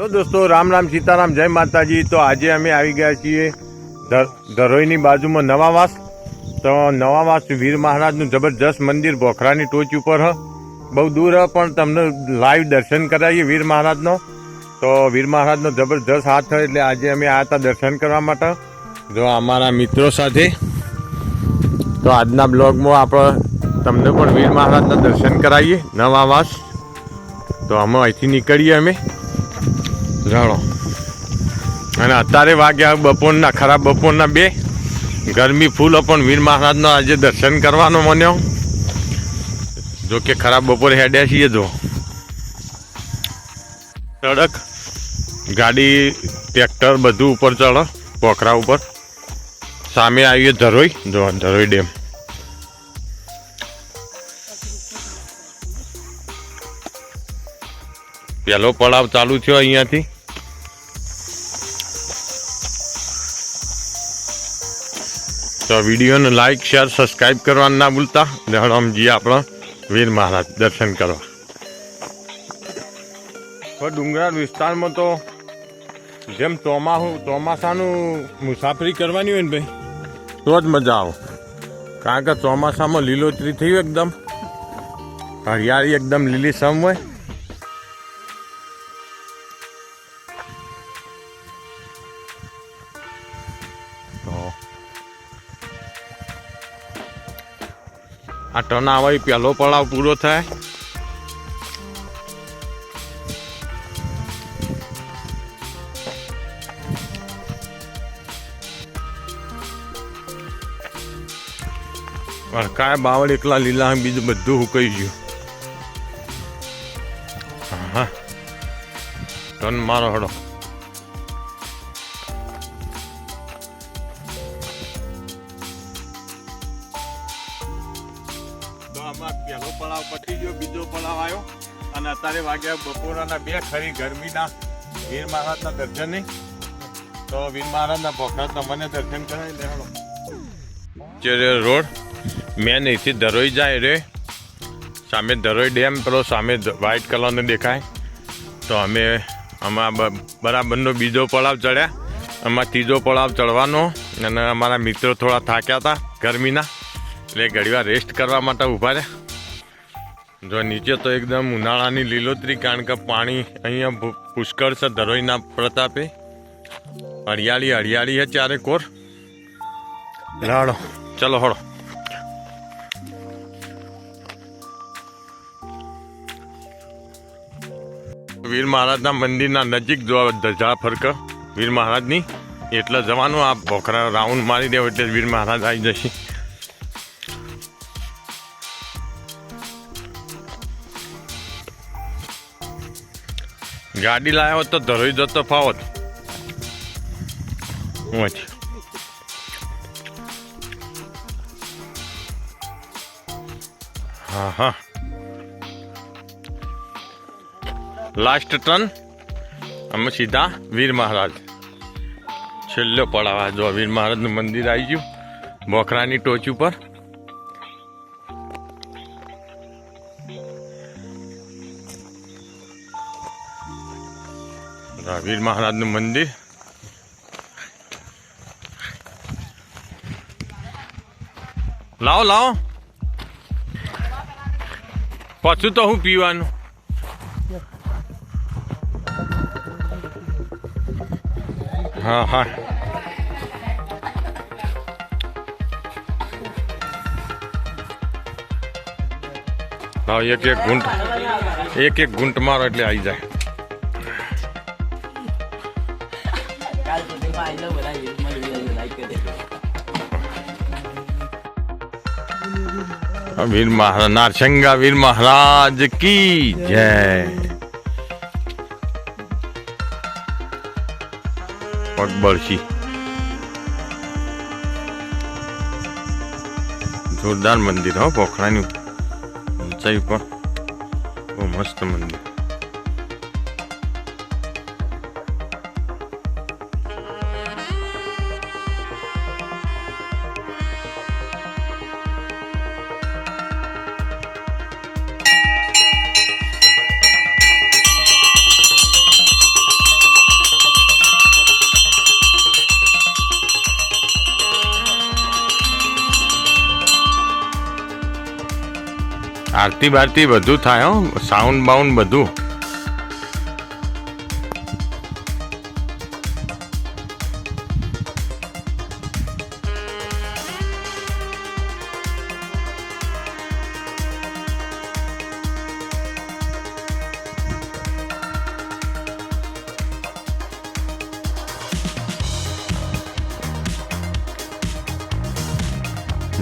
Hello દોસ્તો, રામ રામ, સીતારામ, જય માતાજી. તો આજે અમે આવી ગયા છીએ ધરોઈની બાજુમાં નવાવાસ. તો નવાવાસ વીર મહારાજનું જબરજસ્ત મંદિર બોખરાની ટોચ ઉપર હ. બહુ દૂર હ, પણ તમને લાઈવ દર્શન કરાવીએ વીર મહારાજનો. તો વીર મહારાજનો જબરજસ્ત હાથ થયો એટલે આજે અમે આવ્યા હતા દર્શન કરવા માટે. જો અમારા મિત્રો સાથે. તો આજના બ્લોગમાં આપણે તમને પણ વીર મહારાજના દર્શન કરાવીએ નવાવાસ. તો અમે અહીંથી નીકળીએ અમે. જાણો. અને અત્યારે વાગ્યા બપોરના, ખરાબ બપોરના બે. ગરમી ફૂલ પણ વીર મહારાજનો આજે દર્શન કરવાનો મન્યો. જો કે ખરાબ બપોરે હેડ્યા છીએ જો. સડક ગાડી, ટ્રેક્ટર બધું ઉપર ચડો પોખરા ઉપર. સામે આવીએ ધરોઈ, જો, ધરોઈ ડેમ. પહેલો પડાવ ચાલુ થયો અહીંયાથી. તો વિડીયોને લાઈક શેર સબસ્ક્રાઈબ કરવાનું ના ભૂલતા દહડમજી આપણા વીર મહારાજ દર્શન કરવા. તો ડુંગરાળ વિસ્તારમાં તો જેમ ચોમાસું ચોમાસાનું મુસાફરી કરવાની હોય ને ભાઈ, તો જ મજા આવે. કારણ કે ચોમાસામાં લીલોતરી થયું એકદમ. હરિયાળી એકદમ લીલી સમ હોય. આ ટન આવે પહેલો પડાવ પૂરો થાય. વરકાય બાવળ એકલા લીલા બીજું બધું હુકાઈ ગયું. હા. ટન મારો હડો. તો પહેલો પડાવ પતી ગયો, બીજો પડાવ આવ્યો. અને અત્યારે વાગ્યા બપોરના બે, ખરી ગરમીના. વીર મહારાજના દર્શન. નહીં તો વીર મહારાજના પોખરા તમને દર્શન કરાવી ચેરે રોડ મેન અહીંથી ધરોઈ જાય રે. સામે ધરોઈ ડેમ, પેલો સામે વ્હાઈટ કલરનો દેખાય. તો અમે આમાં બરાબરનો બીજો પડાવ ચડ્યા. આમાં ત્રીજો પડાવ ચડવાનો. અને અમારા મિત્રો થોડા થાક્યા હતા ગરમીના. એટલે ઘડીવાર રેસ્ટ કરવા માટે ઊભા રહ્યા જો નીચે તો એકદમ ઉનાળાની લીલોતરી કારણ કે પાણી અહીંયા પુષ્કળ છે ધરોઈના પ્રતાપે. હરિયાળી હરિયાળી છે ચારે કોર. લાડો. ચલો હળો. વીર મહારાજના મંદિરના નજીક જો ધજા ફરક, વીર મહારાજની, એટલે જવાનું આ ભોખરા રાઉન્ડ મારી દેવો એટલે વીર મહારાજ આવી જશે. ગાડી લાવ્યો હોત તો ધરોઈ જતો ફાવત. હું હા હા. લાસ્ટ ટર્ન અમે સીધા વીર મહારાજ. છેલ્લો પડાવા જો વીર મહારાજનું મંદિર આવી ગયું, બોખરાની ટોચ ઉપર. વીર મહારાજનું મંદિર. લાવો લાવો. પાછું તો હું પીવાનું. હા હા. હા એક એક ગુંટ એક એક ગુંટ મારો એટલે આવી જાય. વીર મહારાજ નારસંગા વીર મહારાજ કી જય. પગબળશી. જોરદાર મંદિર હો, પોખરાની ઊંચાઈ ઉપર. બહુ મસ્ત મંદિર. આરતી બારતી બધું થાય સાઉન્ડ બાઉન્ડ બધું.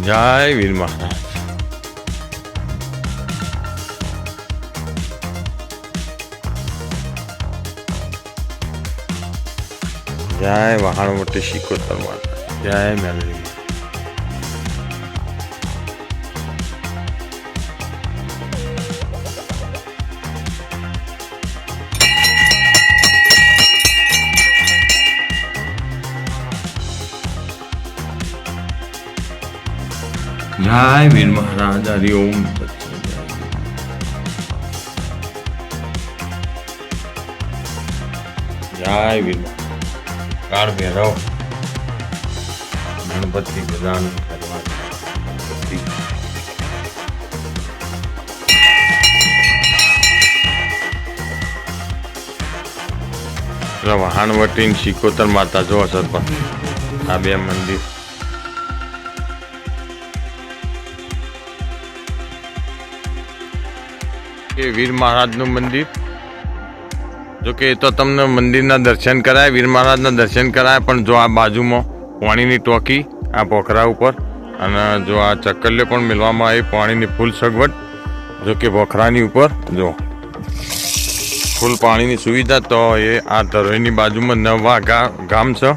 જય વીર જય, વહાણ મોટી શીખોતર માતા જય મેલડી જય, વીર મહારાજ, હરિ ઓમ. જય, વીર મહારાજ. કાળ ભેરવ ગણપતિ ગજાનન ગણપતિ. વહાણવટી ને શિકોતર માતા જો સરપંચ. આ બે મંદિર. એ વીર મહારાજનું મંદિર. જો કે એ તો તમને મંદિરના દર્શન કરાય, વીર મહારાજના દર્શન કરાય, પણ જો આ બાજુમાં પાણીની ટોકી, આ પોખરા ઉપર, અને જો આ ચક્કલીઓ પણ મેળવામાં આવી પાણીની ફૂલ સગવડ, જો કે પોખરાની ઉપર, જો. ફૂલ પાણીની સુવિધા તો એ આ ધરોઈની બાજુમાં નવા ગામ છે.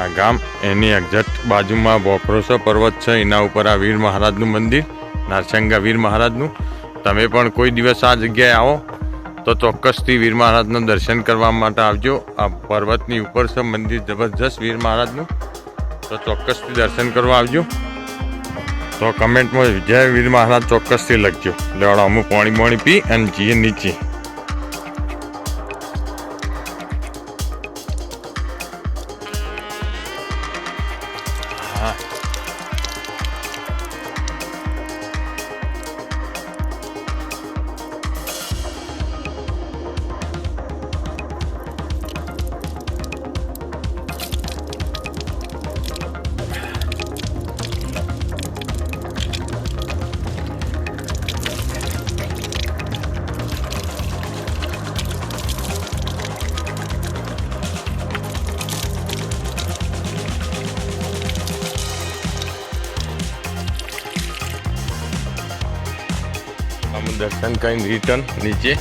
આ ગામ એની એક્ઝેક્ટ બાજુમાં બોખરોસો પર્વત છે, એના ઉપર આ વીર મહારાજનું મંદિર નારસંગા વીર મહારાજનું. તમે પણ કોઈ દિવસ આ જગ્યાએ આવો, તો ચોક્કસથી વીર મહારાજનું દર્શન કરવા માટે આવજો. આ પર્વતની ઉપર છે મંદિર જબરજસ્ત વીર મહારાજનું, તો ચોક્કસથી દર્શન કરવા આવજો. તો કમેન્ટમાં જય વીર મહારાજ ચોક્કસથી લખજો. લેવડો અમુક પાણી પાણી પી અને જઈએ નીચે. દર્શન કરીને રિટર્ન નીચે.